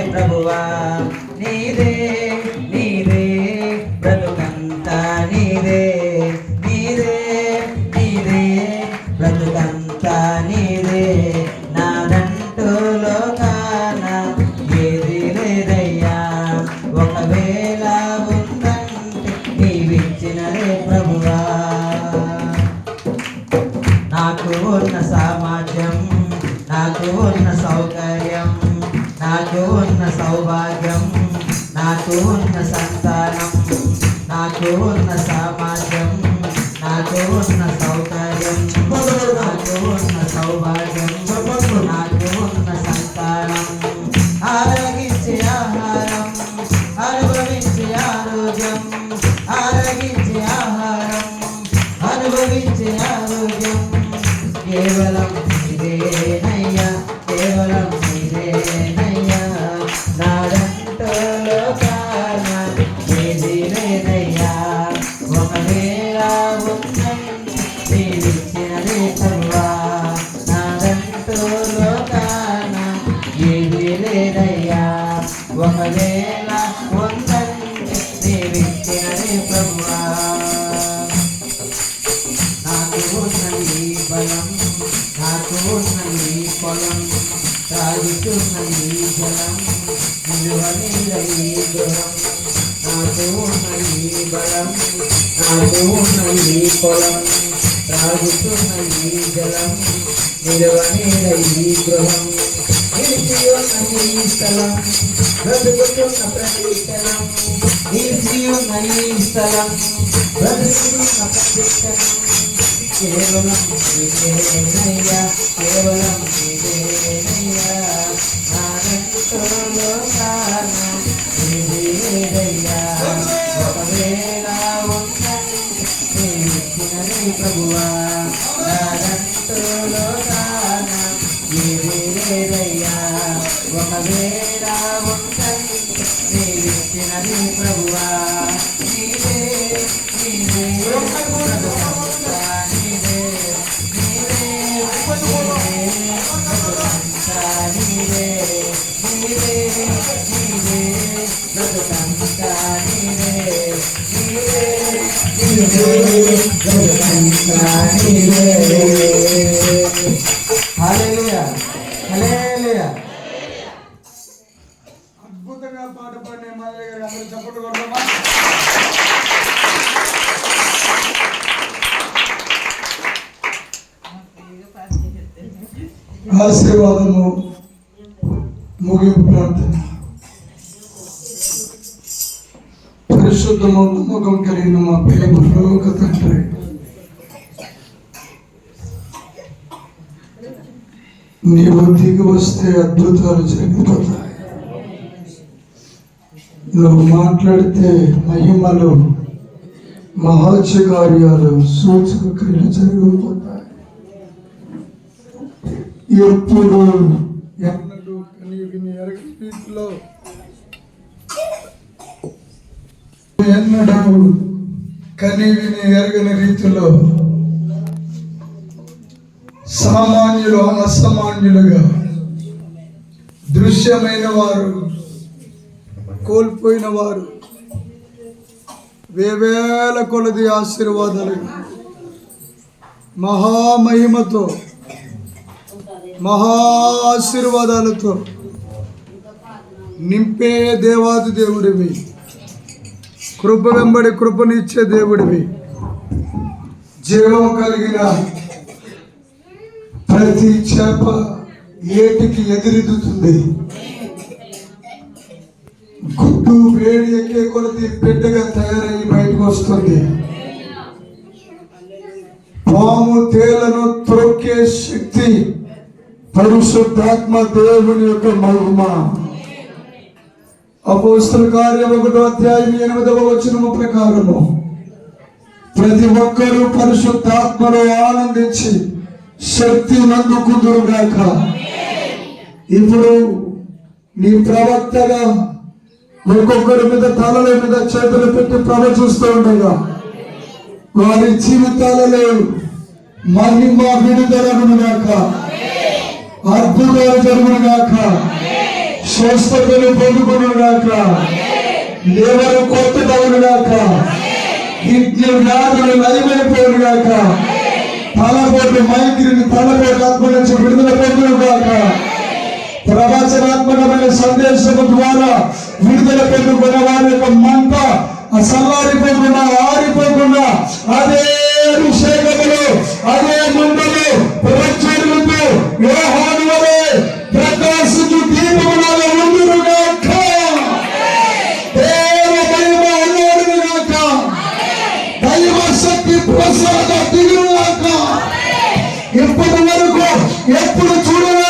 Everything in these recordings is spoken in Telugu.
ప్రభువా. నీదే నీదే బ్రతుకంతా నీదే. నీదే నీదే బ్రతుకంతా నీదే. నాదంటూ లోకాన ఏది లేదయ్యా. ఒకవేళ ఉందంటే నీవిచ్చినదే ప్రభువా. నాకు ఉన్న సామర్థ్యం నాకు ఉన్న సౌకర్యం నాకు ఉన్న సౌభాగ్యం నాకు ఉన్న సంతానం నాకు ఉన్న సామర్థ్యం నాకు ఉన్న సౌకర్యం నాకు ఉన్న సౌభాగ్యం నాకు ఉన్న సంతానం. ఆరగించే ఆహారం అనుభవించే ఆరోగ్యం ఆరగించే లోకాన ఏది లేదయ్యా. ఒకవేళ ఉందంటే నీవిచ్చినదే ప్రభువా. నాకు ఉన్న ఈ బలం నాకు ఉన్న ఈ పొలం తాగుతున్న ఈ జలం నిలువనీల గుణం నాకు ఉన్న బలం నాకు ఉన్న పొలం. త్రాగుతున్న ఈ జలం నిలువనీల ఈ గృహం నిలిచి ఉన్న ఈ స్థలం బ్రతుకుతున్న ప్రతి క్షణం నిలిచి ఉన్న ఈ స్థలం బ్రతుకుతున్న ప్రతి క్షణం కేవలం నీవేనయ్యా కేవలం నీవేనయ్యా నానంతో లోకాన ప్రభువా నానంతో లోకాన నీవేనయ్యా ఒకవేళ ఉందంటే నీవిచ్చినది ప్రభువా నీవే నీవే ప్రభువా, నీవే నీవే బ్రతుకంతా నీవే నీవే నీవే బ్రతుకంతా నీవే నీవే నీవే అద్భుతంగా పాట పాడిన మాధవి గారు అందరూ చప్పట్లు కొడదామా ఆశీర్వాదము ముగింపు ప్రార్థన పరిశుద్ధము నమ్మకం కలిగిన మా ప్రేమ లోక తండ్రి నీవు దిగి వస్తే అద్భుతాలు జరిగిపోతాయి. నువ్వు మాట్లాడితే మహిమలు మహాత్య కార్యాలు సూచక క్రియలు జరిగిపోతాయి ఎప్పుడు ఎన్నడూ కనీవిని ఎరగని రీతిలో ఎన్నడూ కని ఎరగని రీతిలో సామాన్యులు అసామాన్యులుగా. దృశ్యమైన వారు కోల్పోయిన వారు వేవేల కొలది ఆశీర్వాదాలు. మహామహిమతో మహా ఆశీర్వాదాలతో నింపే దేవాది దేవుడివి. కృప వెంబడి కృపనిచ్చే దేవుడివి. జీవం కలిగిన ప్రతి చేప ఏటికి ఎదురెదుతుంది గుడ్డు వేడి ఎక్కే కొలది బిడ్డగా తయారయ్యి బయటకు వస్తుంది. పాము తేలను త్రొక్కే శక్తి పరిశుద్ధాత్మ దేవుని యొక్క మహిమ. అపోస్తుల కార్యం ఒకటో అధ్యాయం ఎనిమిదవ వచనము ప్రకారము ప్రతి ఒక్కరూ పరిశుద్ధాత్మలో ఆనందించి శక్తి నందుకుందురుగాక ఇప్పుడు నీ ప్రవక్తగా ఒక్కొక్కరి మీద తలల మీద చేతులు పెట్టి ప్రవచిస్తూ ఉండగా వారి జీవితాలలో మహిమ విడుదలగునుగాక అద్భుతాలు జరుగునుగాక స్వస్థతలు పొందుకునుగాక లేవరు కొత్త టౌను గాక. కిడ్నీ వ్యాధులు నయమైపోను గాక. తలపోటు మైగ్రిని తలపోటు ఆత్మ నుంచి విడుదల పొందును గాక. ప్రవచనాత్మకమైన సందేశము ద్వారా విడుదల పొందుకున్న వారి యొక్క మంట సల్లారిపోకుండా ఆరిపోకుండా అదే అభిషేకములు అదే మంటలు ప్రచురులతో వ్యవహారం ఎప్పుడు చూడలేని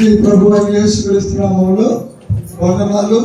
హల్లెలూయా అందరికీ ప్రభు యేసుక్రీస్తు నామములో వందనాలు.